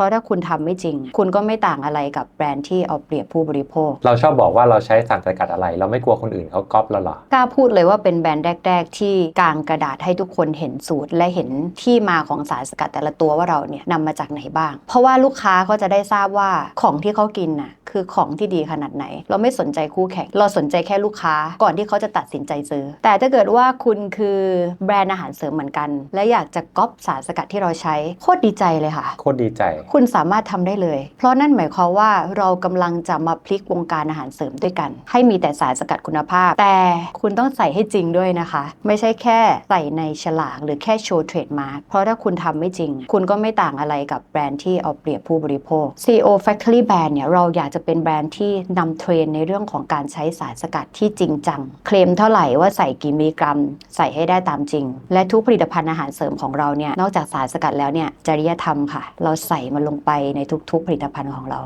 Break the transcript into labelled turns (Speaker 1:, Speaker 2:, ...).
Speaker 1: ราะถ้าคุณทำไม่จริง คุณก็ไม่ต่างอะไรกับแบรนด์ที่เอาเปรียบผู้บริโภค
Speaker 2: เราชอบบอกว่าเราใช้สารสกัดอะไร เราไม่กลัวคนอื่นเขาก๊อปเราเหรอ
Speaker 1: กล้าพูดเลยว่าเป็นแบรนด์แรก ๆ ที่กางกระดาษให้ทุกคนเห็นสูตรและเห็นที่มาของสารสกัดแต่ละตัวว่าเราเนี่ยนำมาจากไหนบ้าง เพราะว่าลูกค้าก็จะได้ทราบว่าของที่เขากินน่ะ คือของที่ดีขนาดไหน เราไม่สนใจคู่แข่งเราสนใจแค่ลูกค้าก่อนที่เขาจะตัดสินใจซื้อ แต่ถ้าเกิดว่าคุณคือแบรนด์อาหารเสริมเหมือนกัน และอยากจะก๊อปสารสกัดที่เราใช้โคตรดีใจเลยค่ะ
Speaker 2: โคตรดีใจ
Speaker 1: คุณสามารถทำได้เลย เพราะนั่นหมายความว่าเรากำลังจะมาพลิกวงการอาหารเสริมด้วยกัน ให้มีแต่สารสกัดคุณภาพ แต่คุณต้องใส่ให้จริงด้วยนะคะ ไม่ใช่แค่ใส่ในฉลากหรือแค่โชว์เทรดมาร์เพราะถ้าคุณทำไม่จริง คุณก็ไม่ต่างอะไรกับแบรนด์ที่เอาเปรียบผู้บริโภค CEO Factory Brand เนี่ยเราอยากจะเป็นแบรนด์ที่นำเทรนในเรื่องของการใช้สารสกัดที่จริงจัง เคลมเท่าไหร่ว่าใส่กี่มิลลิกรัม ใส่ให้ได้ตามจริง และทุกผลิตภัณฑ์อาหารเสริมของเราเนี่ยนอกจากสารสกัดแล้วเนี่ยจริยธรรมค่ะ เราใส่มันลงไปในทุกๆผลิตภัณฑ์ของเรา